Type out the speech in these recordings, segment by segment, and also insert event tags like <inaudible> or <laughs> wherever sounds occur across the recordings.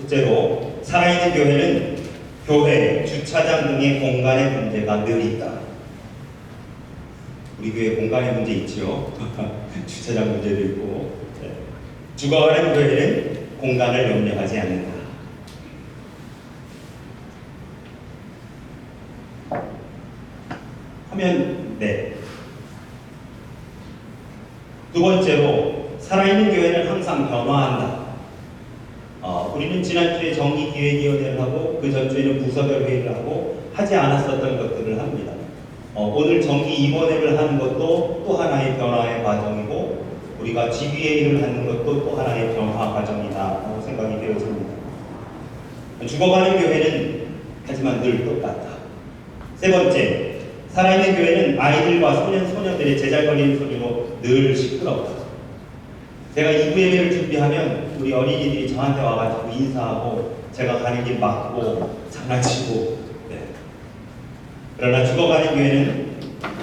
둘째로 살아있는 교회는 교회, 주차장 등의 공간의 문제가 늘 있다. 우리 교회 공간의 문제 있지요. <laughs> 주차장 문제도 있고. 네. 죽어가는 교회는 공간을 염려하지 않는다. 하면 네. 두 번째로 살아있는 교회는 항상 변화한다. 지난주에 정기기획위원회를 하고 그 전주에는 부서별 회의를 하고 하지 않았었던 것들을 합니다. 어, 오늘 정기 입원회를 하는 것도 또 하나의 변화의 과정이고 우리가 GBA를 하는 것도 또 하나의 변화 과정이다라고 생각이 되어집니다. 죽어가는 교회는 하지만 늘 똑같다. 세 번째, 살아있는 교회는 아이들과 소년, 소녀들의 제잘거리는 소리로 늘 시끄럽다. 제가 2부 예배를 준비하면 우리 어린이들이 저한테 와가지고 인사하고 제가 가는 길 막고 장난치고 네. 그러나 죽어가는 교회는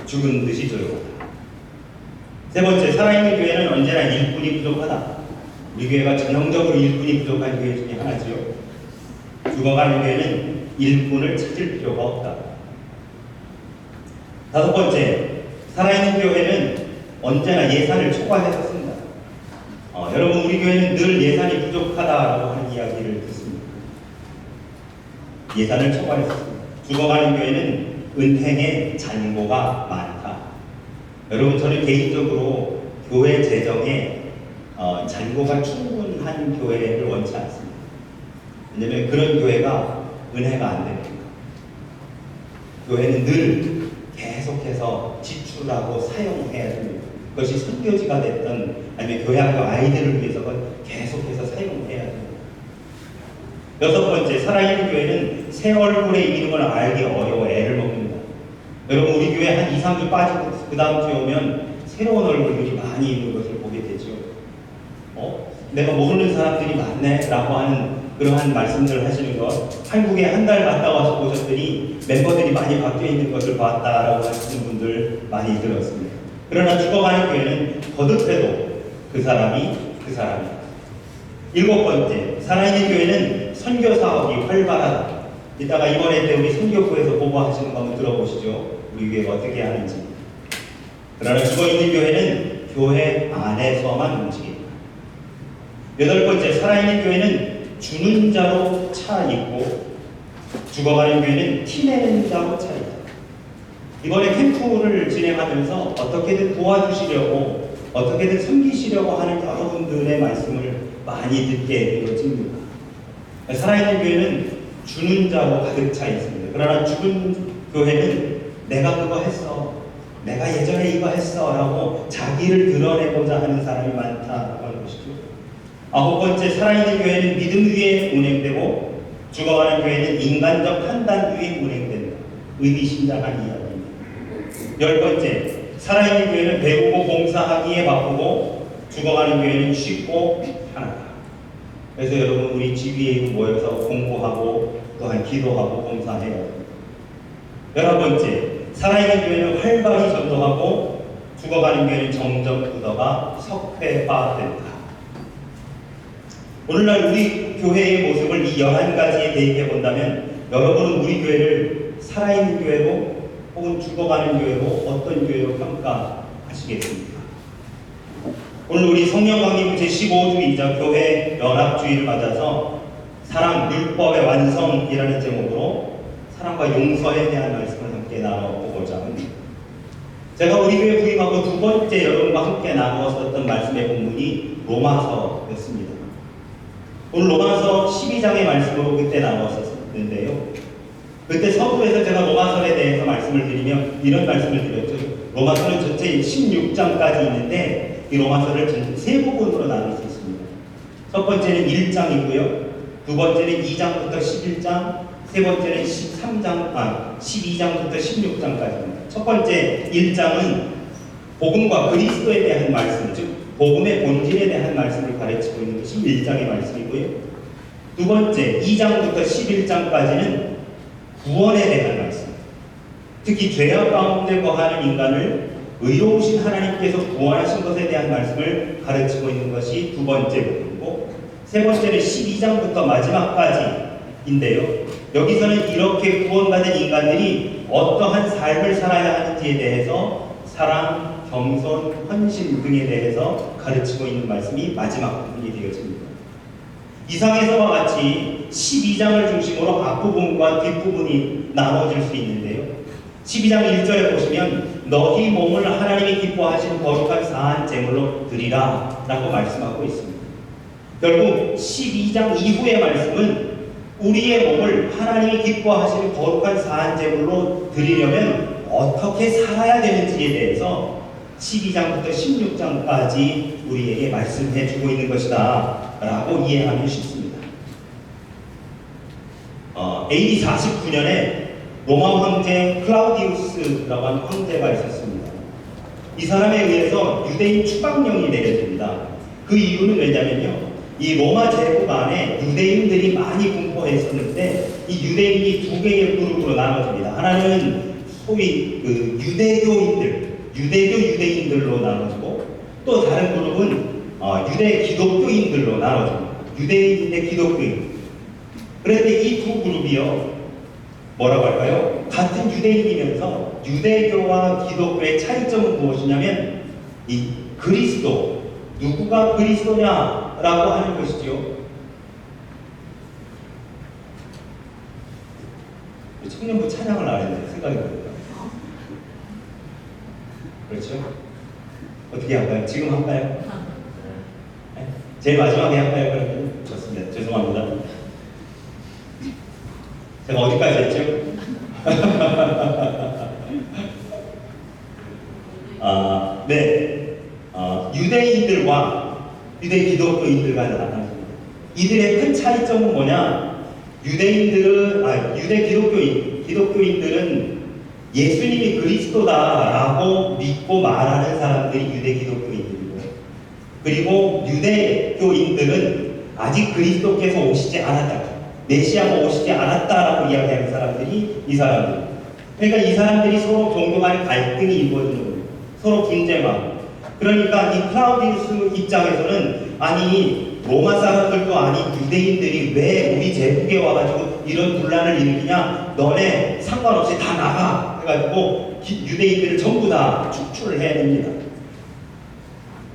죽은 듯이 조용하다. 세 번째, 살아있는 교회는 언제나 일꾼이 부족하다. 우리 교회가 전형적으로 일꾼이 부족한 교회 중에 하나지요. 죽어가는 교회는 일꾼을 찾을 필요가 없다. 다섯 번째, 살아있는 교회는 언제나 예산을 초과해서. 어, 여러분, 우리 교회는 늘 예산이 부족하다라고 하는 이야기를 듣습니다. 예산을 초과해서 씁니다. 죽어가는 교회는 은행에 잔고가 많다. 여러분, 저는 개인적으로 교회 재정에 어, 잔고가 충분한 교회를 원치 않습니다. 왜냐면 그런 교회가 은혜가 안 됩니다. 교회는 늘 계속해서 지출하고 사용해야 됩니다. 그것이 선교지가 됐던 아니면 교회학교 아이들을 위해서가 계속해서 사용해야 됩니다. 여섯 번째, 살아있는 교회는 새 얼굴의 이름을 알기 어려워 애를 먹습니다. 여러분, 우리 교회 한 2, 3주 빠지고 그 다음 주에 오면 새로운 얼굴들이 많이 있는 것을 보게 되죠. 어? 내가 모르는 사람들이 많네? 라고 하는 그러한 말씀들을 하시는 것. 한국에 한 달 갔다 와서 보셨더니 멤버들이 많이 바뀌어 있는 것을 봤다라고 하시는 분들 많이 들었습니다. 그러나 죽어가는 교회는 거듭해도 그 사람이 그 사람이다. 일곱 번째, 살아있는 교회는 선교 사업이 활발하다. 이따가 이번에 때 우리 선교부에서 보고하시는 거 한번 들어보시죠. 우리 교회가 어떻게 하는지. 그러나 죽어있는 교회는 교회 안에서만 움직인다. 여덟 번째, 살아있는 교회는 주는 자로 차 있고 죽어가는 교회는 티내는 자로 차 있다. 이번에 캠프를 진행하면서 어떻게든 도와주시려고 어떻게든 섬기시려고 하는 여러분들의 말씀을 많이 듣게 되어집니다. 살아있는 교회는 주는 자로 가득 차 있습니다. 그러나 죽은 교회는 내가 그거 했어. 내가 예전에 이거 했어. 라고 자기를 드러내고자 하는 사람이 많다라고 하는 것이죠. 아홉 번째, 살아있는 교회는 믿음 위에 운행되고 죽어가는 교회는 인간적 판단 위에 운행된다. 의미심장한 이야기입니다. 열 번째, 살아있는 교회는 배우고 봉사하기에 바쁘고 죽어가는 교회는 쉽고 편하다. 그래서 여러분 우리 GBA 모여서 공부하고 또한 기도하고 합니다. 열한 번째, 살아있는 교회는 활발히 전도하고 죽어가는 교회는 점점 굳어가 석회화된다. 오늘날 우리 교회의 모습을 이 11가지에 대입해 본다면 여러분은 우리 교회를 살아있는 교회로 혹은 죽어가는 교회로 어떤 교회로 평가하시겠습니까? 오늘 우리 성령 강림 제15주이자 교회 연합주의를 맞아서 사랑 율법의 완성이라는 제목으로 사랑과 용서에 대한 말씀을 함께 나눠보고자 합니다. 제가 우리 교회 부임하고 두 번째 여러분과 함께 나누었었던 말씀의 본문이 로마서였습니다. 오늘 로마서 12장의 말씀으로 그때 나누었었는데요. 그때 서두에서 제가 로마서에 대해서 말씀을 드리면 이런 말씀을 드렸죠. 로마서는 전체 16장까지 있는데 이 로마서를 세 부분으로 나눌 수 있습니다. 첫 번째는 1장이고요. 두 번째는 2장부터 11장, 세 번째는 13장, 아, 12장부터 16장까지입니다. 첫 번째 1장은 복음과 그리스도에 대한 말씀, 즉 복음의 본질에 대한 말씀을 가르치고 있는 것이 1장의 말씀이고요. 두 번째 2장부터 11장까지는 구원에 대한 말씀. 특히 죄악 가운데 거하는 인간을 의로우신 하나님께서 구원하신 것에 대한 말씀을 가르치고 있는 것이 두 번째 부분이고 세 번째는 12장부터 마지막까지인데요. 여기서는 이렇게 구원받은 인간들이 어떠한 삶을 살아야 하는지에 대해서 사랑, 겸손, 헌신 등에 대해서 가르치고 있는 말씀이 마지막 부분이 되어집니다. 이상에서와 같이 12장을 중심으로 앞부분과 뒷부분이 나눠질 수 있는데요. 12장 1절에 보시면 너희 몸을 하나님이 기뻐하시는 거룩한 사한 제물로 드리라 라고 말씀하고 있습니다. 결국 12장 이후의 말씀은 우리의 몸을 하나님이 기뻐하시는 거룩한 사한 제물로 드리려면 어떻게 살아야 되는지에 대해서 12장부터 16장까지 우리에게 말씀해 주고 있는 것이다 라고 이해하면 쉽습니다. 어, AD 49년에 로마 황제 클라우디우스라고 하는 황제가 있었습니다. 이 사람에 의해서 유대인 추방령이 내려집니다. 그 이유는 왜냐면요. 이 로마 제국 안에 유대인들이 많이 분포했었는데 이 유대인이 두 개의 그룹으로 나눠집니다. 하나는 소위 그 유대교인들, 유대교 유대인들로 나눠지고 또 다른 그룹은 어, 유대 기독교인들로 나눠집니다. 유대인인데 기독교인. 그런데 이 두 그룹이요. 뭐라고 할까요? 같은 유대인이면서 유대교와 기독교의 차이점은 무엇이냐면 이 그리스도 누구가 그리스도냐라고 하는 것이죠. 청년부 찬양을 안 했는데 생각이 납니다. 그렇죠? 어떻게 할까요? 지금 할까요? 네? 제일 마지막에 할까요? 그러면 좋습니다. 죄송합니다. 제가 어디까지 했죠? <laughs> 아, 네. 아, 유대인들과 유대 기독교인들과 나타납니다. 이들의 큰 차이점은 뭐냐? 유대인들은, 아, 유대 기독교인, 기독교인들은 예수님이 그리스도다라고 믿고 말하는 사람들이 유대 기독교인들이고, 그리고 유대교인들은 아직 그리스도께서 오시지 않았다. 메시아가 오시지 않았다라고 이야기하는 사람들이 이 사람들. 그러니까 이 사람들이 서로 종교 간 갈등이 이루어지는 거예요. 서로 분쟁하고. 그러니까 이 클라우디우스 입장에서는 아니 로마 사람들도 아닌 유대인들이 왜 우리 제국에 와가지고 이런 분란을 일으키냐? 너네 상관없이 다 나가 해가지고 기- 유대인들을 전부 다 축출을 해야 됩니다.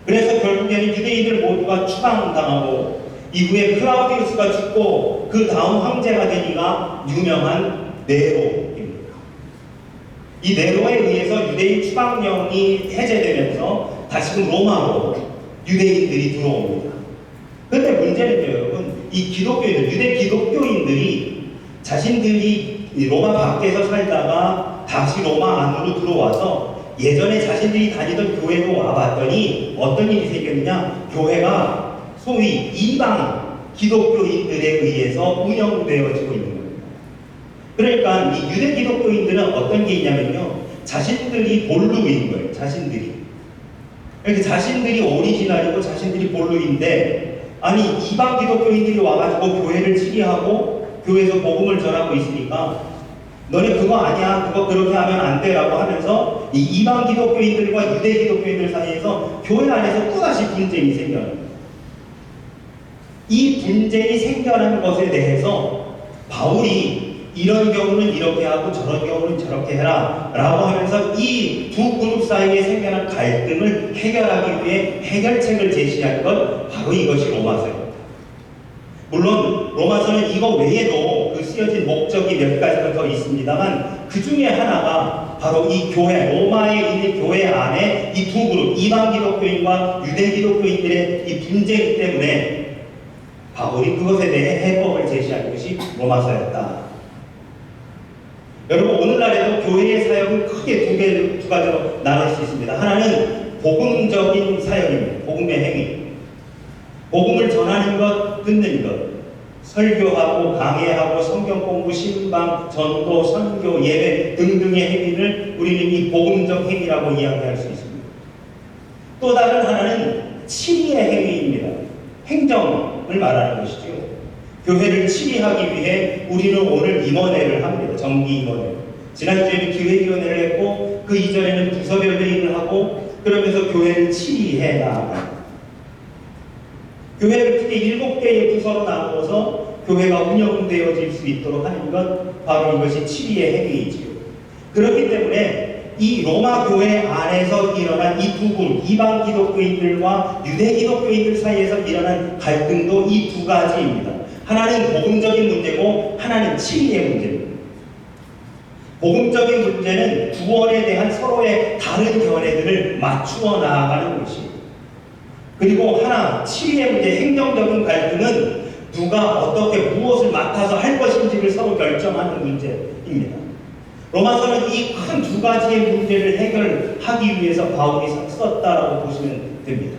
그래서 결국에는 유대인들 모두가 추방당하고 이후에 클라우디우스가 죽고 그 다음 황제가 되니가 유명한 네로입니다. 이 네로에 의해서 유대인 추방령이 해제되면서 다시금 로마로 유대인들이 들어옵니다. 그런데 문제는요, 여러분, 이 기독교인들, 유대 기독교인들이 자신들이 이 로마 밖에서 살다가 다시 로마 안으로 들어와서 예전에 자신들이 다니던 교회로 와봤더니 어떤 일이 생겼느냐? 교회가 소위 이방 기독교인들에 의해서 운영되어지고 있는 겁니다. 그러니까 이 유대 기독교인들은 어떤 게 있냐면요. 자신들이 본루인 거예요. 자신들이. 그러니까 자신들이 오리지널이고 자신들이 본루인데 아니 이방 기독교인들이 와가지고 교회를 치리하고 교회에서 복음을 전하고 있으니까 너네 그거 아니야 그거 그렇게 하면 안 돼라고 하면서 이 이방 기독교인들과 유대 기독교인들 사이에서 교회 안에서 또다시 분쟁이 생겨요. 이 분쟁이 생겨난 것에 대해서 바울이 이런 경우는 이렇게 하고 저런 경우는 저렇게 해라 라고 하면서 이 두 그룹 사이에 생겨난 갈등을 해결하기 위해 해결책을 제시한 것 바로 이것이 로마서입니다. 물론 로마서는 이거 외에도 그 쓰여진 목적이 몇 가지가 더 있습니다만 그 중에 하나가 바로 이 교회 로마에 있는 교회 안에 이 두 그룹 이방 기독교인과 유대 기독교인들의 이 분쟁 때문에 바울이 그것에 대해 해법을 제시한 것이 로마서였다. 여러분 오늘날에도 교회의 사역은 크게 두 개, 두 가지로 나눌 수 있습니다. 하나는 복음적인 사역입니다. 복음의 행위. 복음을 전하는 것, 듣는 것. 설교하고 강해하고 성경 공부, 신방, 전도, 선교, 예배 등등의 행위를 우리는 이 복음적 행위라고 이야기할 수 있습니다. 또 다른 하나는 치리의 행위입니다. 행정 을 말하는 것이죠. 교회를 치리하기 위해 우리는 오늘 임원회를 합니다. 정기 임원회. 지난주에는 기획위원회를 했고 그 이전에는 부서별 회의를 하고 그러면서 교회를 치리해 나아갑니다. 교회를 크게 일곱 개의 부서로 나누어서 교회가 운영되어질 수 있도록 하는 것 바로 이것이 치리의 행위이지요. 그렇기 때문에 이 로마 교회 안에서 일어난 이두 그룹 이방 기독교인들과 유대 기독교인들 사이에서 일어난 갈등도 이 두 가지입니다. 하나는 복음적인 문제고 하나는 치리의 문제입니다. 복음적인 문제는 구원에 대한 서로의 다른 견해들을 맞추어 나아가는 것입니다. 그리고 하나, 치리의 문제, 행정적인 갈등은 누가 어떻게 무엇을 맡아서 할 것인지를 서로 결정하는 문제입니다. 로마서는 이 큰 두 가지의 문제를 해결하기 위해서 바울이 썼다라고 보시면 됩니다.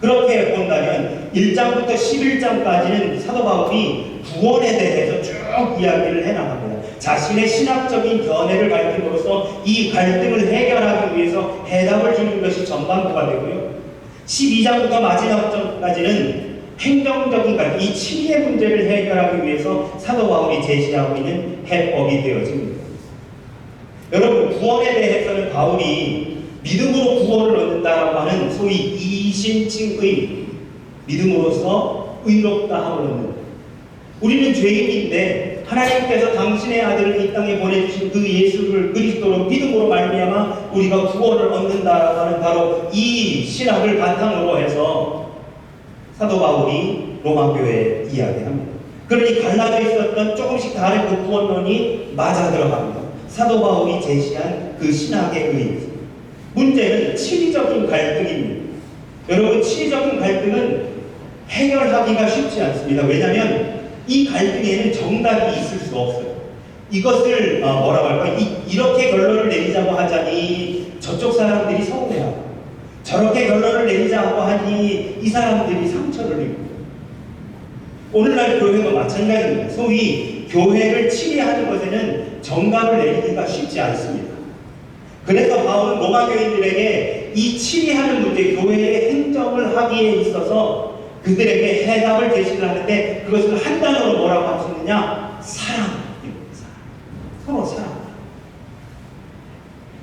그렇게 본다면 1장부터 11장까지는 사도 바울이 구원에 대해서 쭉 이야기를 해나갑니다. 자신의 신학적인 견해를 밝힘으로써 이 갈등을 해결하기 위해서 해답을 주는 것이 전반부가 되고요. 12장부터 마지막 장까지는 행정적인 갈등, 이 치리의 문제를 해결하기 위해서 사도 바울이 제시하고 있는 해법이 되어집니다. 여러분 구원에 대해서는 바울이 믿음으로 구원을 얻는다라고 하는 소위 이신칭의 믿음으로써 의롭다 함을 얻는 우리는 죄인인데 하나님께서 당신의 아들을 이 땅에 보내주신 그 예수를 그리스도로 믿음으로 말미암아 우리가 구원을 얻는다라고 하는 바로 이 신학을 바탕으로 해서 사도 바울이 로마 교회에 이야기합니다. 그러니 갈라져 있었던 조금씩 다른 그 구원론이 맞아 들어갑니다. 사도 바울이 제시한 그 신학에 의해서 문제는 치리적인 갈등입니다. 여러분 치리적인 갈등은 해결하기가 쉽지 않습니다. 왜냐하면 이 갈등에는 정답이 있을 수 없어요. 이것을 어, 뭐라고 할까? 이, 이렇게 결론을 내리자고 하자니 저쪽 사람들이 서운해하고 저렇게 결론을 내리자고 하니 이 사람들이 상처를 입고 오늘날 교회도 마찬가지입니다. 소위 교회를 치리하는 것에는 정답을 내리기가 쉽지 않습니다. 그래서 바울은 로마 교인들에게 이 치리하는 문제, 교회의 행정을 하기에 있어서 그들에게 해답을 제시를 하는데 그것을 한 단어로 뭐라고 있느냐? 사랑입니다. 사랑. 서로 사랑.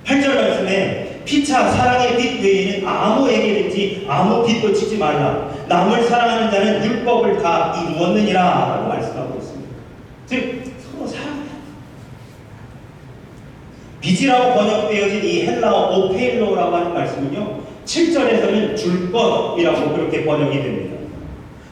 8절 말씀에 피차 사랑의 빛 외에는 아무에게든지 아무 빛도 치지 말라. 남을 사랑하는 자는 율법을 다 이루었느니라 라고 말씀하고 있습니다. 즉 서로 사랑해야 빚이라고 번역되어진 이 헬라어 오페일로라고 하는 말씀은요 7절에서는 줄 것이라고 그렇게 번역이 됩니다.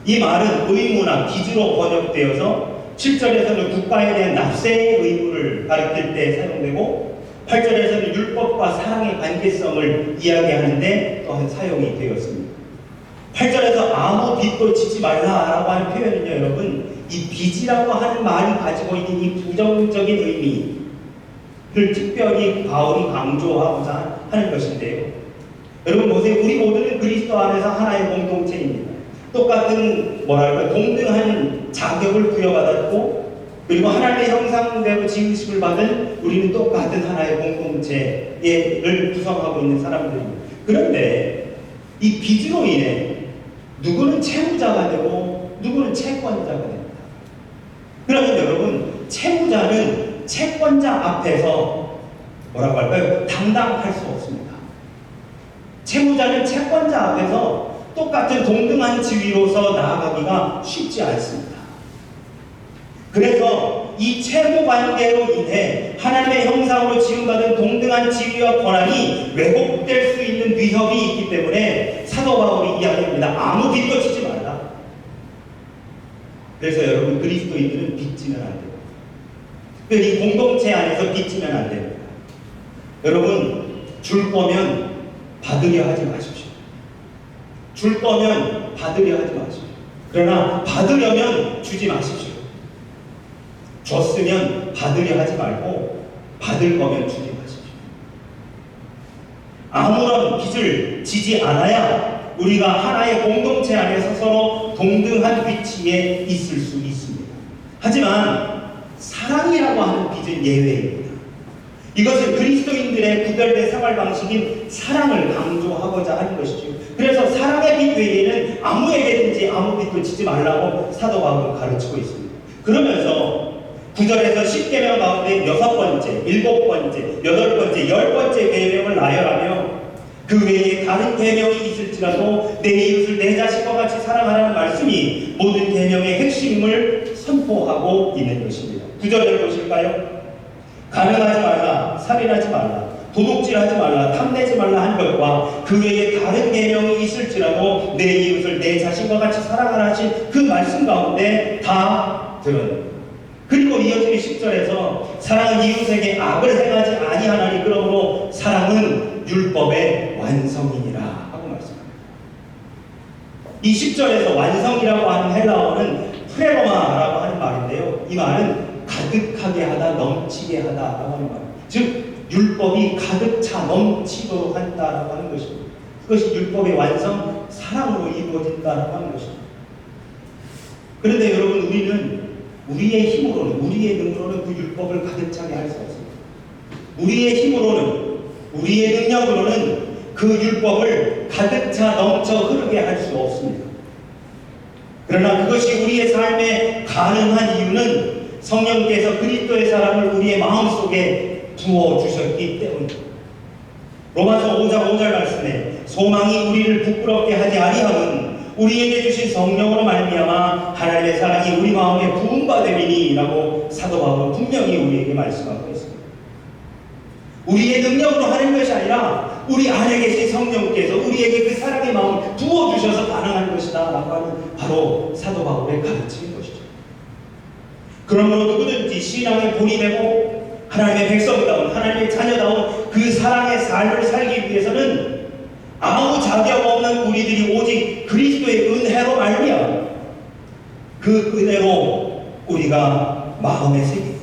이 말은 의무나 빚으로 번역되어서 7절에서는 국가에 대한 납세의 의무를 가르칠 때 사용되고 8절에서는 율법과 사랑의 관계성을 이야기하는데 또한 사용이 되었습니다. 8절에서 아무 빚도 지지 말라라고 하는 표현은요, 여러분, 이 빚이라고 하는 말이 가지고 있는 이 부정적인 의미 를 특별히 바울이 강조하고자 하는 것인데요. 여러분 보세요. 우리 모두는 그리스도 안에서 하나의 공동체입니다. 똑같은 뭐랄까 동등한 자격을 부여받았고 그리고 하나님의 형상대로 지으심을 받은 우리는 똑같은 하나의 공동체를 구성하고 있는 사람들입니다. 그런데 이 빚으로 인해 누구는 채무자가 되고 누구는 채권자가 됩니다. 그러면 여러분 채무자는 채권자 앞에서 뭐라고 할까요? 당당할 수 없습니다. 채무자는 채권자 앞에서 똑같은 동등한 지위로서 나아가기가 쉽지 않습니다. 그래서 이 채무 관계로 인해 하나님의 형상으로 지음받은 동등한 지위와 권한이 왜곡될 수 있는 위협이 있기 때문에 사도 바울이 이야기합니다. 아무 빚도 지지 말라. 그래서 여러분 그리스도인들은 빚지면 안돼 요. 이 공동체 안에서 빚지면 안 됩니다. 여러분 줄 거면 받으려 하지 마십시오. 줄 거면 받으려 하지 마십시오. 그러나 받으려면 주지 마십시오. 줬으면 받으려 하지 말고 받을 거면 주지 마십시오. 아무런 빚을 지지 않아야 우리가 하나의 공동체 안에서 서로 동등한 위치에 있을 수 있습니다. 하지만 사랑이라고 하는 빚은 예외입니다. 이것은 그리스도인들의 구별된 생활 방식인 사랑을 강조하고자 하는 것이죠. 그래서 사랑의 빛 외에는 아무에게든지 아무 빛도 지지 말라고 사도 바울은 가르치고 있습니다. 그러면서 구절에서 10계명 가운데 여섯 번째, 일곱 번째, 여덟 번째, 열 번째 계명을 나열하며 그그 외에 다른 계명이 있을지라도 내 이웃을 내 자신과 같이 사랑하라는 말씀이 모든 계명의 핵심을 선포하고 있는 것입니다. 구절을 보실까요? 가능하지 말라, 살인하지 말라, 도둑질하지 말라, 탐내지 말라 한 것과 그 외에 다른 계명이 있을지라도 내 이웃을 내 자신과 같이 사랑하라 하신 그 말씀 가운데 다 들어요. 그리고 이어지는 10절에서 사랑은 이웃에게 악을 행하지 아니하나니 그러므로 사랑은 율법의 완성이니라 하고 말씀합니다. 이 10절에서 완성이라고 하는 헬라어는 프레로마라고 하는 말인데요. 이 말은 가득하게 하다, 넘치게 하다라고 하는 말. 즉 율법이 가득 차 넘치도록 한다라고 하는 것입니다. 그것이 율법의 완성, 사랑으로 이루어진다라고 하는 것입니다. 그런데 여러분 우리는 우리의 힘으로는 우리의 능력으로는 그 율법을 가득 차게 할 수 없습니다. 우리의 힘으로는 우리의 능력으로는 그 율법을 가득 차 넘쳐 흐르게 할 수 없습니다. 그러나 그것이 우리의 삶에 가능한 이유는 성령께서 그리스도의 사랑을 우리의 마음속에 부어 주셨기 때문입니다. 로마서 5장 5절 말씀에 소망이 우리를 부끄럽게 하지 아니함은 우리에게 주신 성령으로 말미암아 하나님의 사랑이 우리 마음에 부음받음이니라고 사도 바울은 분명히 우리에게 말씀하고 있습니다. 우리의 능력으로 하는 것이 아니라 우리 안에 계신 성령께서 우리에게 그 사랑의 마음을 부어 주셔서 가능한 것이다라고 하는 바로 사도 바울의 것이죠. 그러므로 누구든지 신앙에 본인되고 하나님의 백성다운 하나님의 자녀다운 그 사랑의 삶을 살기 위해서는 아무 자격 없는 우리들이 오직 그리스도의 은혜로 말미암아 그 은혜로 우리가 마음에 새기고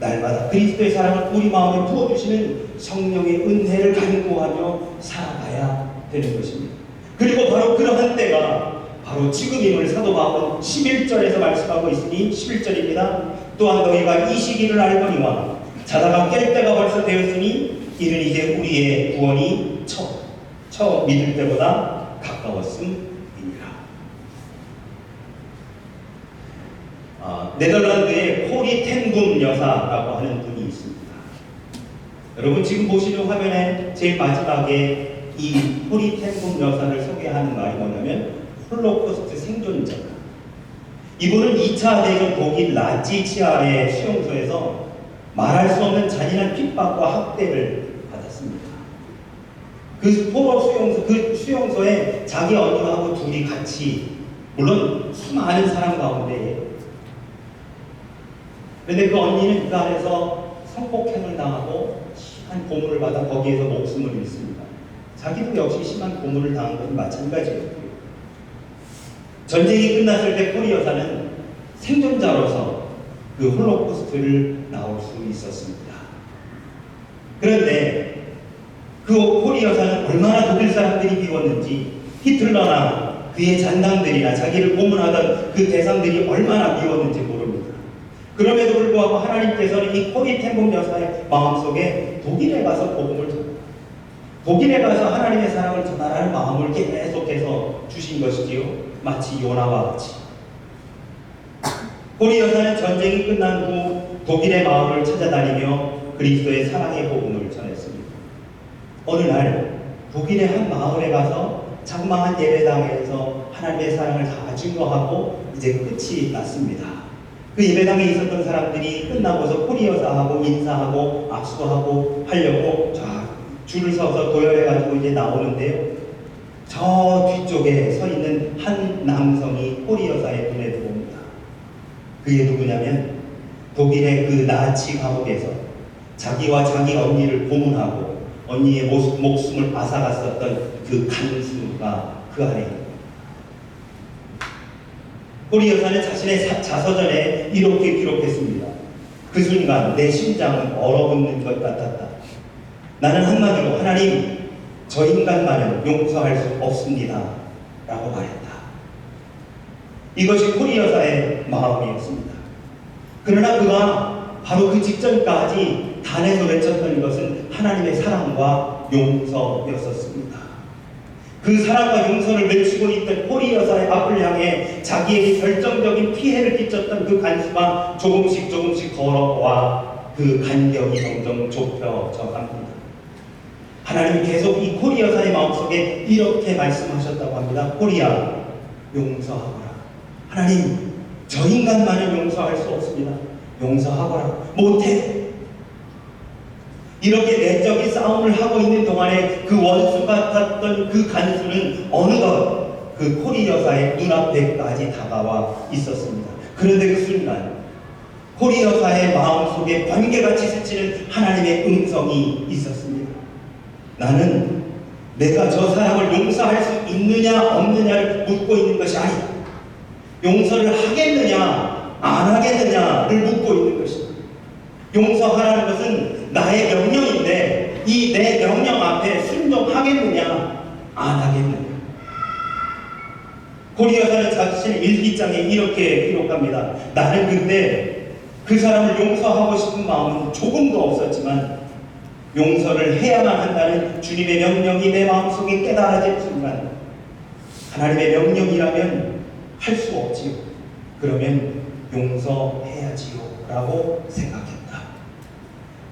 날마다 그리스도의 사랑을 우리 마음에 부어주시는 성령의 은혜를 간구하며 살아가야 되는 것입니다. 그리고 바로 그러한 때가 바로 지금임을 사도 바울은 11절에서 말씀하고 있으니 11절입니다. 또한 너희가 이 시기를 알거니와 자다가 깰 때가 벌써 되었으니 이는 이제 우리의 구원이 처음, 처음 믿을 때보다 가까웠음이니라. 아, 네덜란드의 코리 텐붐 여사라고 하는 분이 있습니다. 여러분 지금 보시는 화면에 제일 마지막에 이 코리 텐붐 여사를 소개하는 말이 뭐냐면 홀로코스트 생존자. 이분은 2차 대전 독일 나치 치하의 수용소에서 말할 수 없는 잔인한 핍박과 학대를 받았습니다. 그 포로 수용소, 그 수용소에 자기 언니하고 둘이 같이, 물론 수많은 사람 가운데, 그런데 그 언니는 그 안에서 성폭행을 당하고 심한 고문을 받아 거기에서 목숨을 잃습니다. 자기도 역시 심한 고문을 당한 것은 마찬가지였고요. 전쟁이 끝났을 때 코리 여사는 생존자로서 그 홀로코스트를 나올 수 있었습니다. 그런데 그 코리 여사는 얼마나 독일 사람들이 미웠는지 히틀러나 그의 잔당들이나 자기를 고문하던 그 대상들이 얼마나 미웠는지 모릅니다. 그럼에도 불구하고 하나님께서는 이 코리 텐봉 여사의 마음속에 독일에 가서 복음을 전합니다. 독일에 가서 하나님의 사랑을 전하라는 마음을 계속해서 주신 것이지요. 마치 요나와 같이. 고리 여사는 전쟁이 끝난 후 독일의 마을을 찾아다니며 그리스도의 사랑의 복음을 전했습니다. 어느 날 독일의 한 마을에 가서 장망한 예배당에서 하나님의 사랑을 다 증거하고 이제 끝이 났습니다. 그 예배당에 있었던 사람들이 끝나고서 코리 여사하고 인사하고 악수도 하고 하려고 자 줄을 서서 도열해가지고 이제 나오는데요. 저 뒤쪽에 서 있는 한 남성이 코리 여사의 눈에 들어옵니다. 그게 누구냐면 독일의 그 나치 감옥에서 자기와 자기 언니를 고문하고 언니의 모습, 목숨을 앗아갔었던 그 간수가 그 안에 있습니다. 코리 여사는 자신의 사- 자서전에 이렇게 기록했습니다. 그 순간 내 심장은 얼어붙는 것 같았다. 나는 한마디로 하나님 저 인간만은 용서할 수 없습니다. 라고 말했다. 이것이 코리 여사의 마음이었습니다. 그러나 그가 바로 그 직전까지 단에서 외쳤던 것은 하나님의 사랑과 용서였었습니다. 그 사랑과 용서를 외치고 있던 코리 여사의 앞을 향해 자기에게 결정적인 피해를 끼쳤던 그 간수가 조금씩 조금씩 걸어와 그 간격이 점점 좁혀져 갑니다. 하나님이 계속 이 코리 여사의 마음속에 이렇게 말씀하셨다고 합니다. 코리아 용서하거라. 하나님 저 인간만은 용서할 수 없습니다. 용서하거라. 못해. 이렇게 내적인 싸움을 하고 있는 동안에 그 원수 같았던 그 간수는 어느덧 그 코리 여사의 눈앞에까지 다가와 있었습니다. 그런데 그 순간 코리 여사의 마음속에 번개같이 스치는 하나님의 음성이 있었습니다. 나는 내가 저 사람을 용서할 수 있느냐 없느냐를 묻고 있는 것이 아니다. 용서를 하겠느냐 안 하겠느냐를 묻고 있는 것입니다. 용서하라는 것은 나의 명령인데 이 내 명령 앞에 순종하겠느냐 안 하겠느냐. 고리여사는 자신의 일기장에 이렇게 기록합니다. 나는 그때 그 사람을 용서하고 싶은 마음은 조금도 없었지만 용서를 해야만 한다는 주님의 명령이 내 마음속에 깨달아진 순간 하나님의 명령이라면 할 수 없지요. 그러면 용서해야지요. 라고 생각했다.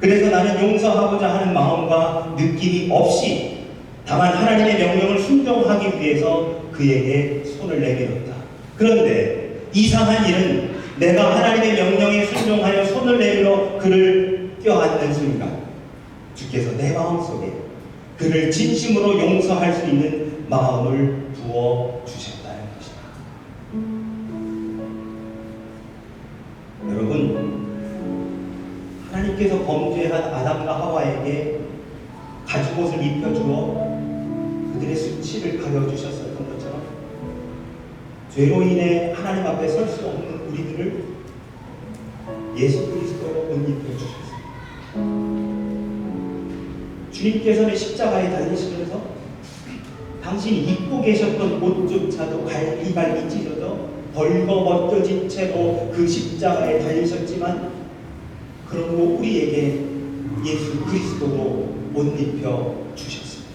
그래서 나는 용서하고자 하는 마음과 느낌이 없이 다만 하나님의 명령을 순종하기 위해서 그에게 손을 내밀었다. 그런데 이상한 일은 내가 하나님의 명령에 순종하여 손을 내밀어 그를 껴안는 순간 주께서 내 마음속에 그를 진심으로 용서할 수 있는 마음을 부어 주셨다는 것이다. 여러분, 하나님께서 범죄한 아담과 하와에게 가죽 옷을 입혀주어 그들의 수치를 가려주셨었던 것처럼 죄로 인해 하나님 앞에 설 수 없는 우리들을 예수 그리스도로 옷 입혀주셨습니다. 주님께서는 십자가에 달리시면서 당신이 입고 계셨던 옷조차도 갈기갈기 찢어져 벌거 벗겨진 채로 그 십자가에 달리셨지만 그러므로 우리에게 예수 그리스도로 옷 입혀 주셨습니다.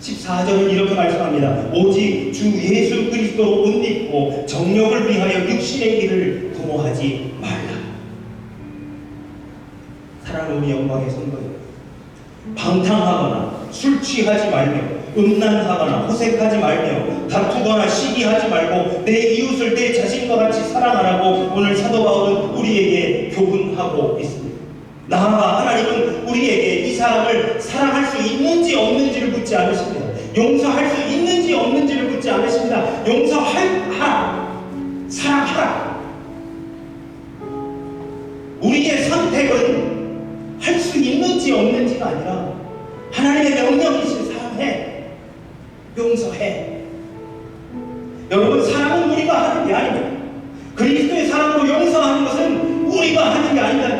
14절은 이렇게 말씀합니다. 오직 주 예수 그리스도로 옷 입고 정력을 위하여 육신의 길을 도모하지 말라. 사랑하는 우리 영광의 성도들 방탕하거나 술 취하지 말며 음란하거나 호색하지 말며 다투거나 시기하지 말고 내 이웃을 내 자신과 같이 사랑하라고 오늘 사도 바울은 우리에게 교훈하고 있습니다. 나아가 하나님은 우리에게 이 사람을 사랑할 수 있는지 없는지를 묻지 않으십니다. 용서할 수 있는지 없는지를 묻지 않으십니다. 용서하라. 사랑하라. 우리의 선택은 있는지 없는지가 아니라 하나님의 명령이신 사랑해. 용서해. 여러분 사랑은 우리가 하는 게 아닙니다. 그리스도의 사랑으로 용서하는 것은 우리가 하는 게 아닙니다.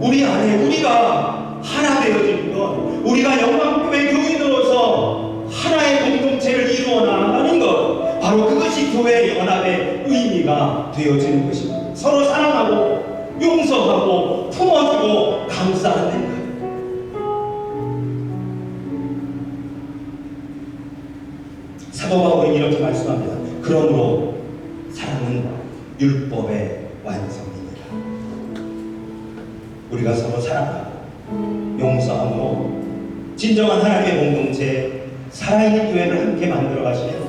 우리 안에 우리가 하나 되어지는 것 우리가 영광교회 교인으로서 하나의 공동체를 이루어 나가는 것 바로 그것이 교회 연합의 의미가 되어지는 것입니다. 서로 사랑하고 용서하고 품어주고 감싸는 것. 사도 바울은 이렇게 말씀합니다. 그러므로 사랑은 율법의 우리가 서로 사랑하고 용서함으로 진정한 하나님의 공동체 살아있는 교회를 함께 만들어 가시는